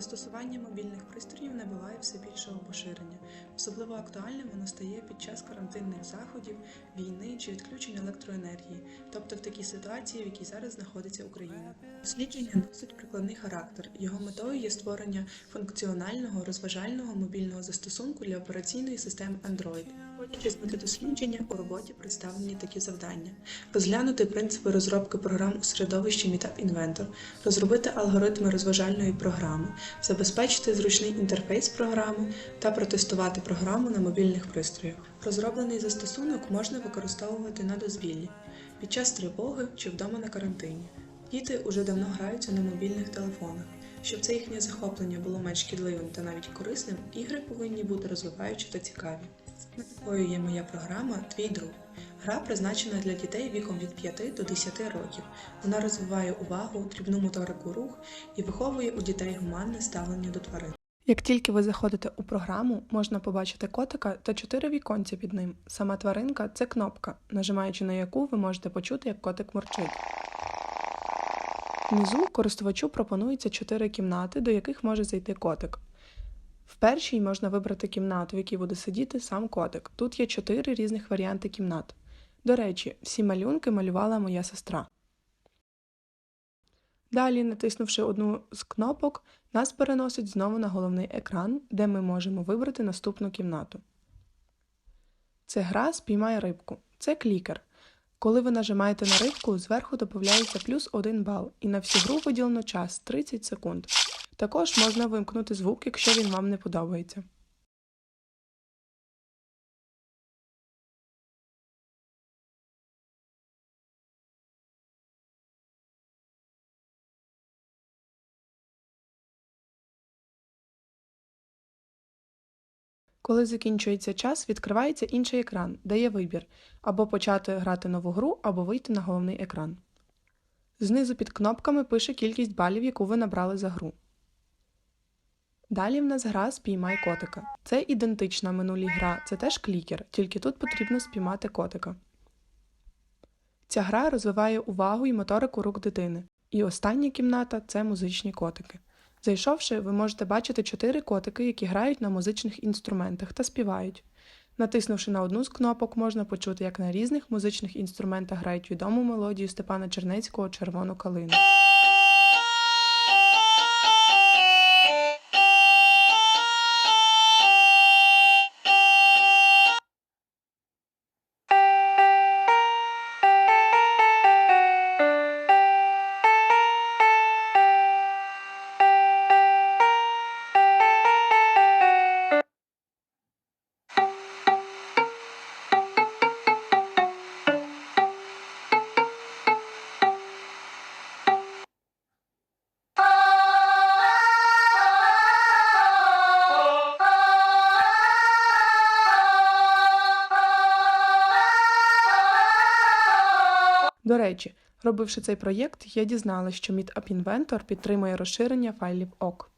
Застосування мобільних пристроїв набуває все більшого поширення. Особливо актуальним воно стає під час карантинних заходів, війни чи відключень електроенергії, тобто в такій ситуації, в якій зараз знаходиться Україна. Дослідження носить прикладний характер. Його метою є створення функціонального розважального мобільного застосунку для операційної системи Android. Виходячи з методослідження, у роботі представлені такі завдання: розглянути принципи розробки програм у середовищі Meetup Inventor, розробити алгоритми розважальної програми, забезпечити зручний інтерфейс програми та протестувати програму на мобільних пристроях. Розроблений застосунок можна використовувати на дозвіллі, під час тривоги чи вдома на карантині. Діти уже давно граються на мобільних телефонах. Щоб це їхнє захоплення було менш шкідливим та навіть корисним, ігри повинні бути розвиваючі та цікаві. Такою є моя програма Твій друг. Гра призначена для дітей віком від 5 до 10 років. Вона розвиває увагу, дрібну моторику рух і виховує у дітей гуманне ставлення до тварин. Як тільки ви заходите у програму, можна побачити котика та чотири віконця під ним. Сама тваринка це кнопка, нажимаючи на яку ви можете почути, як котик мурчить. Внизу користувачу пропонується чотири кімнати, до яких може зайти котик. В першій можна вибрати кімнату, в якій буде сидіти сам котик. Тут є чотири різних варіанти кімнат. До речі, всі малюнки малювала моя сестра. Далі, натиснувши одну з кнопок, нас переносить знову на головний екран, де ми можемо вибрати наступну кімнату. Це гра спіймай рибку. Це клікер. Коли ви нажимаєте на рибку, зверху додається плюс 1 бал, і на всю гру виділено час 30 секунд. Також можна вимкнути звук, якщо він вам не подобається. Коли закінчується час, відкривається інший екран, де є вибір або почати грати нову гру, або вийти на головний екран. Знизу під кнопками пише кількість балів, яку ви набрали за гру. Далі в нас гра Спіймай котика. Це ідентична минулій гра, це теж клікер, тільки тут потрібно спіймати котика. Ця гра розвиває увагу і моторику рук дитини. І остання кімната це музичні котики. Зайшовши, ви можете бачити чотири котики, які грають на музичних інструментах та співають. Натиснувши на одну з кнопок, можна почути, як на різних музичних інструментах грають відому мелодію Степана Чернецького Червону калину. До речі, робивши цей проєкт, я дізналася, що Meetup Inventor підтримує розширення файлів ок.